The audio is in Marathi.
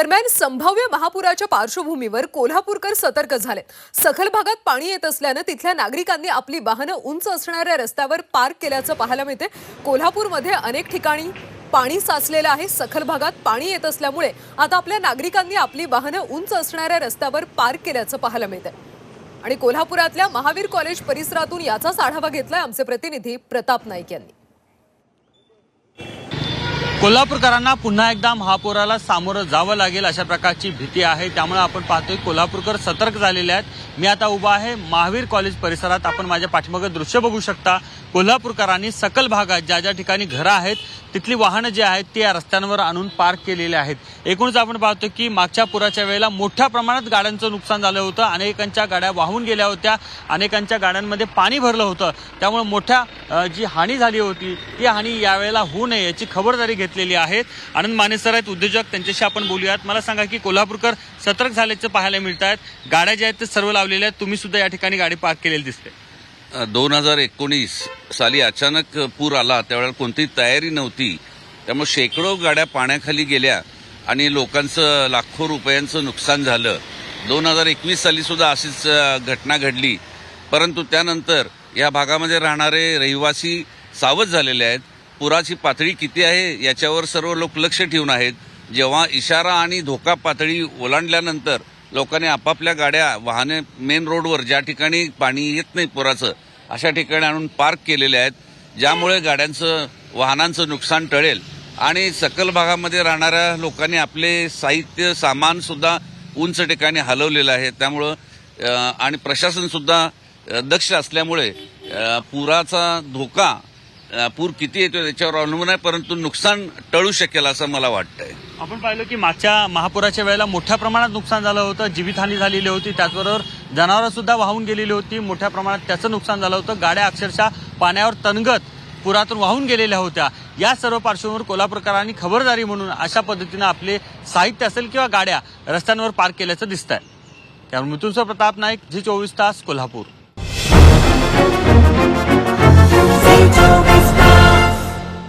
दरम्यान संभाव्य महापुराच्या पार्श्वभूमीवर कोल्हापूरकर सतर्क झाले. सखल भागात पाणी येत असल्यानं तिथल्या नागरिकांनी आपली वाहनं उंच असणाऱ्या रस्त्यावर पार्क केल्याचं पाहायला मिळते कोल्हापूरमध्ये अनेक ठिकाणी पाणी साचलेलं आहे. सखल भागात पाणी येत असल्यामुळे आता आपल्या नागरिकांनी आपली वाहनं उंच असणाऱ्या रस्त्यावर पार्क केल्याचं पाहायला मिळतंय. आणि कोल्हापुरातल्या महावीर कॉलेज परिसरातून याचाच आढावा घेतलाय आमचे प्रतिनिधी प्रताप नाईक यांनी. कोल्हापूरकरांना पुन्हा एकदा महापुराला सामोरं जावं लागेल अशा प्रकारची भीती आहे. त्यामुळे आपण पाहतोय कोल्हापूरकर सतर्क झालेले आहेत. मी आता उभा आहे महावीर कॉलेज परिसरात. आपण माझ्या पाठीमागं दृश्य बघू शकता. कोल्हापूरकरांनी सकल भागात ज्या ज्या ठिकाणी घरं आहेत तिथली वाहनं जी आहेत ती या रस्त्यांवर आणून पार्क केलेली आहेत. एकूणच आपण पाहतो की मागच्या पुराच्या वेळेला मोठ्या प्रमाणात गाड्यांचं नुकसान झालं होतं. अनेकांच्या गाड्या वाहून गेल्या होत्या. अनेकांच्या गाड्यांमध्ये पाणी भरलं होतं. त्यामुळे मोठ्या जी हानी झाली होती ती हानी यावेळेला होऊ नये याची खबरदारी घेतलेली आहे आनंद मानेसर आहेत उद्योजक त्यांच्याशी आपण बोलूयात. मला सांगा की कोल्हापूरकर सतर्क झाल्याचं पाहायला मिळत आहेत गाड्या ज्या आहेत ते सर्व लावलेल्या आहेत. तुम्ही सुद्धा या ठिकाणी गाडी पार्क केलेली दिसते. दोन हजार एकोणीस साली अचानक पूर आला. त्यावेळेला कोणतीही तयारी नव्हती. त्यामुळे शेकडो गाड्या पाण्याखाली गेल्या आणि लोकांचं लाखो रुपयांचं नुकसान झालं. दोन हजार एकवीस साली सुद्धा अशीच घटना घडली. परंतु त्यानंतर या भागामध्ये राहणारे रहिवासी सावध झालेले आहेत. पुराची पातळी किती आहे याच्यावर सर्व लोक लक्ष ठेवून आहेत. जेव्हा इशारा आणि धोका पातळी ओलांडल्यानंतर लोकांनी आपापल्या गाड्या वाहने मेन रोडवर ज्या ठिकाणी पाणी येत नाही पुराचं अशा ठिकाणी आणून पार्क केलेले आहेत. ज्यामुळे गाड्यांचं वाहनांचं नुकसान टळेल. आणि सकल भागामध्ये राहणाऱ्या लोकांनी आपले साहित्य सामान सुद्धा उंच ठिकाणी हलवलेलं आहे. त्यामुळं आणि प्रशासन सुद्धा दक्ष असल्यामुळे पुराचा धोका पूर किती येतो त्याच्यावर अवलंबून आहे परंतु नुकसान टळू शकेल असं मला वाटतंय. आपण पाहिलं की मागच्या महापुराच्या वेळेला मोठ्या प्रमाणात नुकसान झालं होतं जीवितहानी झालेली होती त्याचबरोबर जनावरं सुद्धा वाहून गेलेली होती मोठ्या प्रमाणात त्याचं नुकसान झालं होतं गाड्या अक्षरशः पाण्यावर तणगत पुरातून वाहून गेलेल्या होत्या. या सर्व पार्श्वभूमीवर कोल्हापूरकरांनी खबरदारी म्हणून अशा पद्धतीनं आपले साहित्य असेल किंवा गाड्या रस्त्यांवर पार्क केल्याचं दिसत आहे त्यामुळे मृत्यूंचा प्रताप नाईक झी चोवीस तास कोल्हापूर.